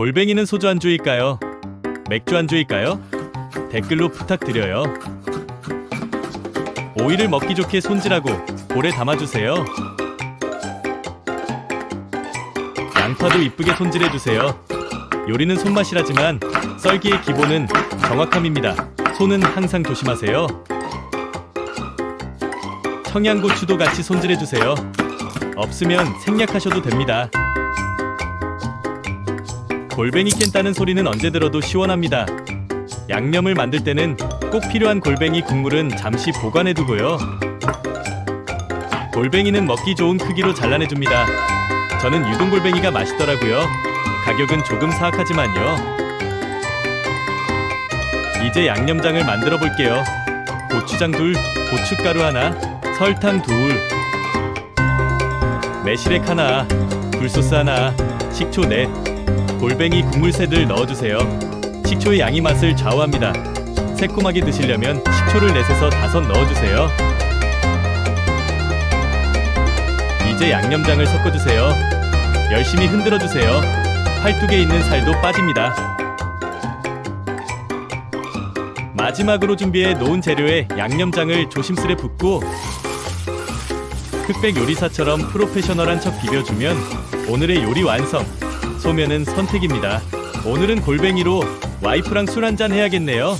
골뱅이는 소주 안주일까요? 맥주 안주일까요? 댓글로 부탁드려요. 오이를 먹기 좋게 손질하고 볼에 담아주세요. 양파도 이쁘게 손질해주세요. 요리는 손맛이라지만 썰기의 기본은 정확함입니다. 손은 항상 조심하세요. 청양고추도 같이 손질해주세요. 없으면 생략하셔도 됩니다. 골뱅이 깬다는 소리는 언제 들어도 시원합니다. 양념을 만들 때는 꼭 필요한 골뱅이 국물은 잠시 보관해 두고요. 골뱅이는 먹기 좋은 크기로 잘라내 줍니다. 저는 유동 골뱅이가 맛있더라고요. 가격은 조금 사악하지만요. 이제 양념장을 만들어 볼게요. 고추장 둘, 고춧가루 하나, 설탕 둘, 매실액 하나, 굴소스 하나, 식초 넷, 골뱅이 국물새들 넣어주세요. 식초의 양이 맛을 좌우합니다. 새콤하게 드시려면 식초를 넷에서 다섯 넣어주세요. 이제 양념장을 섞어주세요. 열심히 흔들어주세요. 팔뚝에 있는 살도 빠집니다. 마지막으로 준비해 놓은 재료에 양념장을 조심스레 붓고 흑백 요리사처럼 프로페셔널한 척 비벼주면 오늘의 요리 완성. 소면은 선택입니다. 오늘은 골뱅이로 와이프랑 술 한잔 해야겠네요.